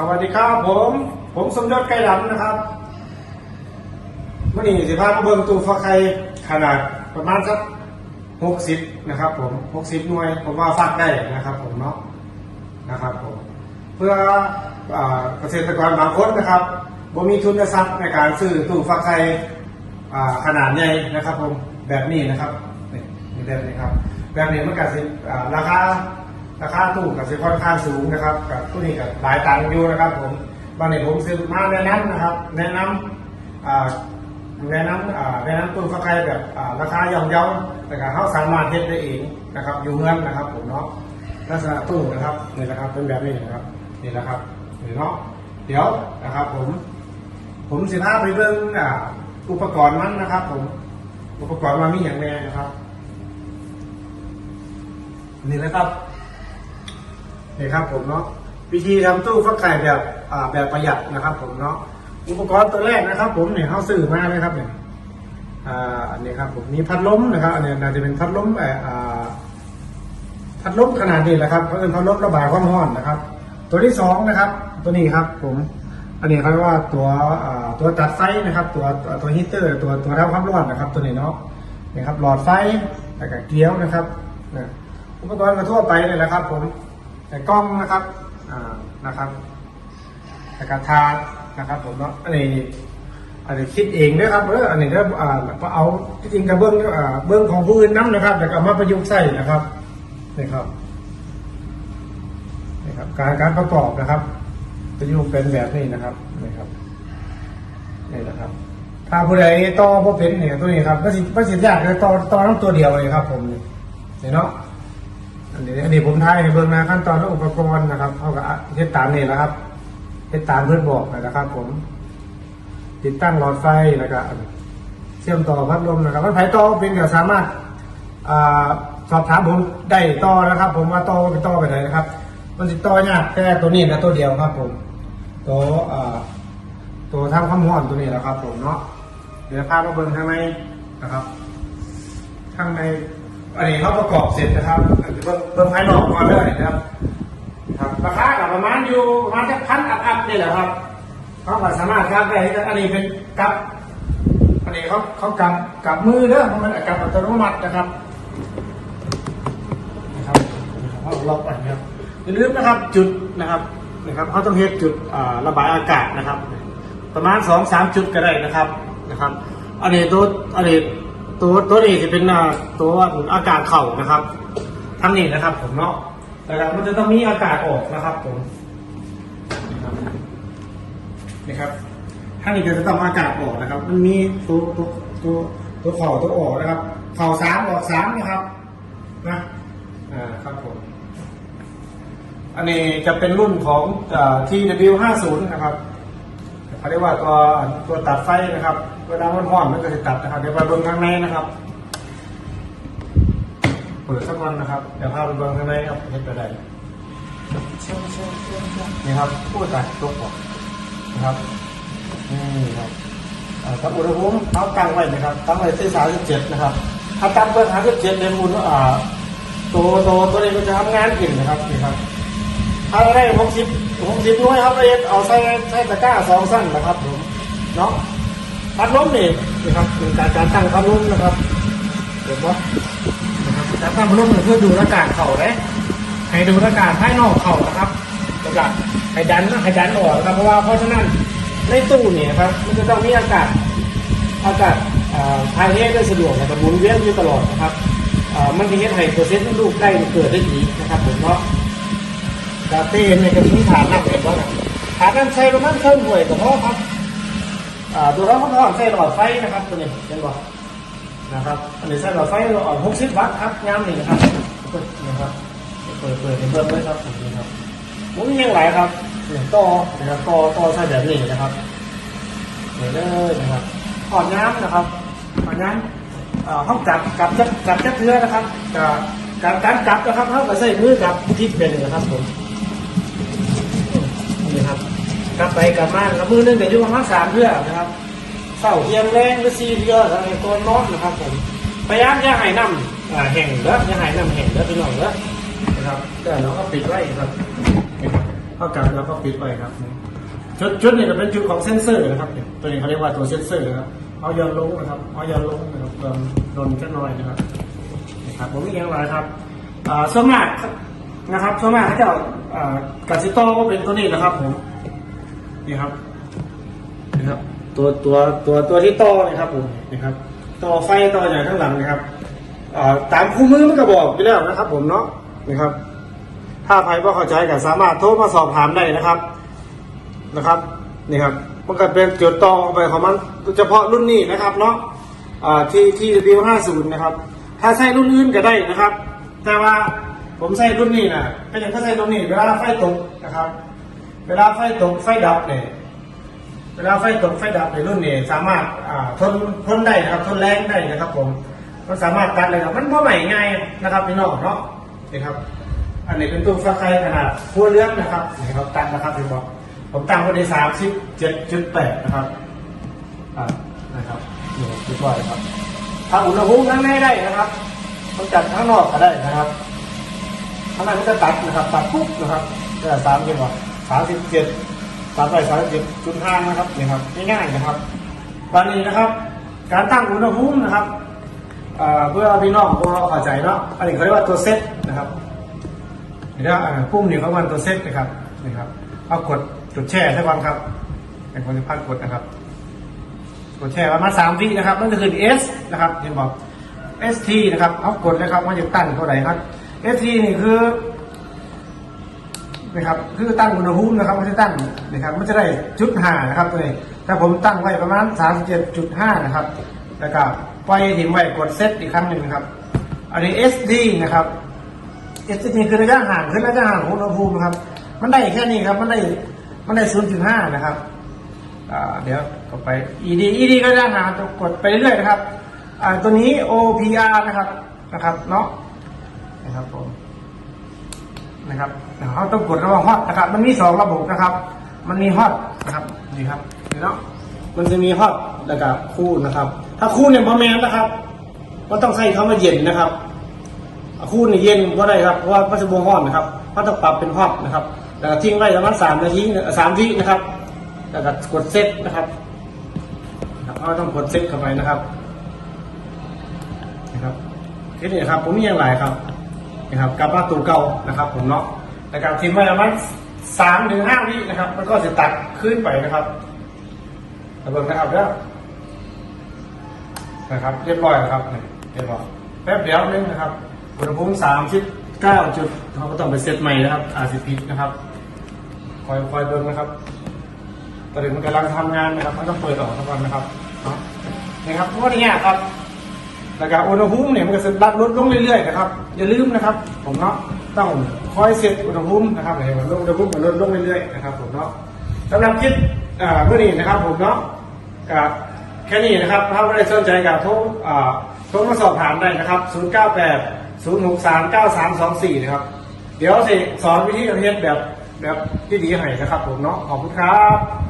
สวัสดีครับผม ผมสมยศไก่ดำนะครับมื่อนี้สิพามาเบิ่งตู้ฟักไข่ขนาดประมาณสักหกสิบนะครับ ผมหกสิบหน่วย ผมว่าฟักได้นะครับ ผมเนาะนะครับผมเพื่ออเกษตรกรบางคนนะครับบ่มีทุนทรัพย์ในการซื้อตู้ฟักไข่ขนาดใหญ่นะครับ ผมแบบนี้นะครับนี่แบบนี้ครับ แบบนี้มันก็สิราคา ราคาตู้กับสิค่อนข้างสูงนะครับกับตู้นี้กับหลายตังค์อยู่นะครับ ผมบางทีผมซื้อมาแนะนำนะครับ แนะนำอ่าแนะนำอ่าแนะนำตู้ฟักไข่แบบราคาย่อมเยาแต่ก็เขาสามารถเฮ็ดได้เองนะครับ อยู่เงินนะครับ ผมเนาะลักษณะตู้นะครับนี่นะครับเป็นแบบนี้นะครับนี่นะครับนี่เนาะเดี๋ยวนะครับ ผม ผมสิพาไปเบิ่งอ่าอุปกรณ์มันนะครับ ผมอุปกรณ์มันมีอย่างแน่นะครับ นี่นะครับ นี่ครับผมเนาะวิธีทำตู้ฟักไข่แบบอ่าแบบประหยัดนะครับ ผมเนาะอุปกรณ์ตัวแรกนะครับ ผมเนี่ยเขาซื้อมาเลยครับเนี่ยอ่าอันนี้ครับผมมีพัดลมนะครับอันนี้น่าจะเป็นพัดลมเอ่ออ่าพัดลมขนาดนี้แหละครับเพราะเป็นพัดลมระบายความร้อนนะครับ ตัวที่สองนะครับ ตัวนี้ครับ ผม อันนี้เขาเรียกว่าตัวตัวตัดไฟนะครับ ตัวตัวฮีตเตอร์ ตัวตัวรับความร้อนนะครับ ตัวนี้เนาะนี่ครับหลอดไฟแล้วก็เกลียวนะครับอุปกรณ์ก็ทั่วไปเลยแหละครับ ผม แต่กล้องนะครับอ่านะครับแต่กระทานะครับผมเนาะอันนี้อันนี้คิดเองด้วยครับเอออันนี้ก็อ่าเอาที่จริงกระเบื้องอ่าเบื้องของผู้อื่นน้ำนะครับแต่ก็เอามาประยุกต์ใส่นะครับนี่ครับนี่ครับ การการประกอบนะครับ ประยุกต์เป็นแบบนี้นะครับนี่ครับนี่นะครับ ถ้าผู้ใดต่อบ่เป็นเนี่ยตัวนี้ครับประสิทธิ์ประสิทธิ์ยากเลยต่อต่อน้ำตัวเดียวเลยครับ ผมเนี่เนาะ อันนี้อันนี้ผมทายให้เบิ่งนะขั้นตอนและอุปกรณ์นะครับเขาก็เฮ็ดตามนี่แหละครับเฮ็ดตามเพื่อนบอกนะครับ ผม ติดตั้งหลอดไฟแล้วก็เชื่อมต่อพัดลมนะครับถ้าไผต่อเป็นก็สามารถอสอบถามผมได้ต่อนะครับ ผมว่าต่อไปต่อไปไหนนะครับ มันติดต่อยากแค่ตัวนี้นะตัวเดียวครับ ผม ตัวตัวทำความร้อนตัวนี้แหละครับ ผมเนาะเดี๋ยวพามาเบิ่งข้างในนะครับข้างใน อันนี้เขาประกอบเสร็จนะครับเบิ่งเบิ่งภายนอกก่อนเลยนะครับครับราคากับประมาณอยู่ประมาณสักพันอัพๆนี่แหละครับเขาก็สามารถกับได้อันนี้เป็นกับ อันนี้เขาเขากับกับมือเด้อมันกับอัตโนมัตินะครับนะครับเขาล็อกไปนะครับอย่าลืมนะครับจุดนะครับนะครับเขาต้องเฮ็ดจุดระบายอากาศนะครับ ประมาณสองสามจุดก็ได้นะครับนะครับอันนี้ตัวอันนี้ ตัวตัวนี้จะเป็นตัวอากาศเข่านะครับทั้งนี้นะครับ ผมเนาะนะครับมันจะต้องมีอากาศออกนะครับ ผมนะครับนี่ครับทั้งนี้จะต้องอากาศออกนะครับ มันมีตัวตัวตัวตัวเข่าตัวออกนะครับ เข่าสามออกสามนะครับนะอ่าครับผมอันนี้จะเป็นรุ่นของอ่า TW50 นะครับเขาเรียกว่าตัวตัวตัดไฟนะครับ เวลามันร้อนมันก็จะตัดนะครับเดี๋ยวไปเบิ้งข้างในนะครับ เปิดสักวันนะครับเดี๋ยวพาไปเบิ้งข้างในครับเห็นไปได้นี่ครับพูดตัดตกออกนะครับนี่ครับทับอุณหภูมิเขาตั้งไว้นะครับตั้งไว้ที่สามสิบเจ็ดนะครับ ถ้าตั้งเบอร์สามสิบเจ็ดเดมูลอ่าตัวตัวตัวนี้มันจะทำงานกิ่นนะครับนี่ครับถ้าได้หกสิบหกสิบหน่วยครับเอสเอาใส่ใส่ตะกร้าสองสั้นนะครับผมเนาะ พัดลมนี่นะครับเป็นการการตั้งพัดลมนะครับเห็นปะนะครับการตั้งพัดลมเนี่ยเพื่อดูอากาศเข่าเลยให้ดูอากาศภายนอกเข่านะครับอากาศให้ดันนะให้ดันออกนะครับเพราะว่าเพราะฉะนั้นในตู้เนี่ยครับมันจะต้องมีอากาศอากาศภายในได้สะดวกนะครับหมุนเวียนอยู่ตลอดนะครับมันจะเฮ็ดให้เปอร์เซ็นต์ลูกได้เกิดได้ดีนะครับผมเนาะกาเต้เนี่ยก็มีฐานนักเห็นว่าฐานนั้นใช้ประมาณเครื่องหน่วยก็พอครับ ตัวเราเขาทอดใส่หลอดไฟนะครับตัวนี้เห็นบ่นะครับอันนี้ใส่หลอดไฟหลอดหกสิบวัตต์ครับงามนี่นะครับนะครับเปิดเปิดเปิดเลยครับผมนี่ครับผมมียังหลายครับหนึ่งต่อนะครับต่อต่อใส่แบบนี้นะครับเดี๋ยเลยนะครับถอดน้ำนะครับถอดน้ำห้องจับกับจับจับจับเทือนะครับกับการการจับนะครับเท่ากับใส่มือกับทิศเป็นนะครับผม กลับไปกลับมากับมือนึงเดี๋ยวอยู่ประมาณสามเทื่อนะครับเศร้าเทียงแรงหรือสี่เทื่ออะไรตัวนอนนะครับผมพยายามอย่าให้น้ำอ่าแห้งเด้ออย่าให้น้ำแห้งเด้อพี่น้องเด้อนะครับแต่เราก็ปิดไว้ครับเข้ากันแล้วก็ปิดไว้ครับชุดชุดนี้ก็เป็นชุดของเซนเซอร์นะครับตัวนี้เขาเรียกว่าตัวเซนเซอร์นะครับเอายอนลงนะครับเอายอนลงนะครับโดนนแค่น้อยนะครับนะครับผมไมีอย่างไรครับอ่าส่วนมากนะครับส่วนมากเขาจะเอาอ่ากาซิโต้ก็เป็นตัวนี้นะครับผม นี่ครับนี่ครับตัวตัวตัวตัวที่ต่อนะครับผมนี่ครับต่อไฟต่ออย่างข้างหลังนะครับตามคู่มือมันก็บอกไปแล้วนะครับ ผมเนาะนะครับ ถ้าใครว่าเข้าใจก็สามารถโทรมาสอบถามได้นะครับนะครับนี่ครับมันก็เป็นจุดต่อไปของมันเฉพาะรุ่นนี้นะครับเนาะอ่ที่ที่ W50 นะครับ ถ้าใช้รุ่นอื่นก็ได้นะครับ แต่ว่าผมใช้รุ่นนี้นะก็ยังก็ใช้รุ่นนี้เวลาไฟตกนะครับ เวลาไฟตกไฟดับเนี่ยเวลาไฟตกไฟดับในรุ่นนี้สามารถอ่าทนทนได้นะครับทนแรงได้นะครับผมมันสามารถตัดเลยครับมันเพราะใหม่ง่ายนะครับพี่น้องเนาะนี่ครับ อันนี้เป็นตู้ฟักไข่ขนาดหัวเรือนนะครับนี่ครับตั้งนะครับพี่บอกผมตั้งไว้ในสามสิบเจ็ดจุดแปดนะครับอ่านะครับนี่เรียบร้อยครับถ้าอุณหภูมินั้นไม่ได้นะครับต้องจัดข้างนอกก็ได้นะครับข้างในมันจะตัดนะครับตัดปุ๊บนะครับจะสามสิบว่า สามสิบเจ็ดตัดไปสามสิบเจ็ดจุดห้านะครับนี่ครับง่ายๆนะครับวันนี้นะครับ การตั้งอุณหภูมินะครับเพื่อพี่น้องพวกเราเข้าใจเนาะอันนี้เขาเรียกว่าตัวเซตนะครับนี่นะอ่าปุ่มนี่เขามันตัวเซตนะครับนี่ครับเอากดจุดแช่ใช่ไหมครับเป็นคนที่พักกดนะครับ กดแช่ประมาณสามวินะครับนั่นก็คือ S นะครับเห็นบอก ST นะครับเอากดนะครับว่าจะตั้งเท่าไหร่ครับ ST นี่คือ นะครับคือตั้งอุณหภูมินะครับไม่ใช่ตั้งนะครับมันจะได้จุดห้านะครับตัวนี้ถ้าผมตั้งไว้ประมาณสามสิบเจ็ดจุดห้านะครับแล้วก็ปล่อยทิ้งไว้กดเซตอีกครั้งหนึ่งนะครับ อันนี้ SD นะครับเอสทีคือระยะห่างคือระยะห่างของอุณหภูมินะครับ มันได้แค่นี้ครับมันได้มันได้0.5นะครับเดี๋ยวก็ไป ED ED ก็ระยะห่างกดไปเรื่อยๆนะครับตัวนี้ OPR นะครับนะครับเนาะนะครับผม นะครับเขาต้องกดระหว่างฮอตนะครับ มันมีสองระบบนะครับ มันมีฮอตนะครับนี่ครับนี่เนาะมันจะมีฮอตแล้วก็คู่นะครับ ถ้าคู่เนี่ยพอแมนนะครับก็ต้องใช้คำว่าเย็นนะครับคู่เนี่ยเย็นก็ได้ครับเพราะว่ามันจะบวงห้อนนะครับเพราะต้องปรับเป็นฮอตนะครับแล้วก็ทิ้งไว้ประมาณสามนาทีสามวินะครับแล้วก็กดเซตนะครับนะครับเราต้องกดเซตเข้าไปนะครับนะครับแค่นี้ครับผมมีอย่างไรครับ นะครับกลับมาตัวเก่านะครับผมเนาะแล้วก็ทิ้งไว้ประมาณสามถึงห้าวินะครับ มันก็จะตัดขึ้นไปนะครับระเบิดนะครับแล้วนะครับ เรียบร้อยแล้วครับเรียบร้อยแป๊บเดียวนึงนะครับอุณหภูมิสามสิบเก้าจุดเราก็ต้องไปเซตใหม่นะครับอาสิพิษนะครับคอยคอยเบิ่งนะครับตอนนี้มันกำลังทำงานนะครับมันต้องเปิดออกทุกวันนะครับนะครับเพราะว่าอย่าง เงี้ยครับแล้วก็อุณหภูมิเนี่ยมันก็จะลดลดลงเรื่อยๆนะครับอย่าลืมนะครับ ผมเนาะต้องคอยเซตอุณหภูมินะครับให้มันลดอุณหภูมิมันลดลงเรื่อยๆนะครับผมเนาะสำหรับคลิปอ่าเมื่อนี้นะครับผมเนาะกับแค่นี้นะครับถ้าไม่ได้สนใจกับโทรอ่าโทรมาสอบถามได้นะครับ 098 063 9324 นะครับ เดี๋ยวสิสอนวิธีการเฮ็ดแบบแบบที่ดีให้นะครับผมเนาะขอบคุณครับ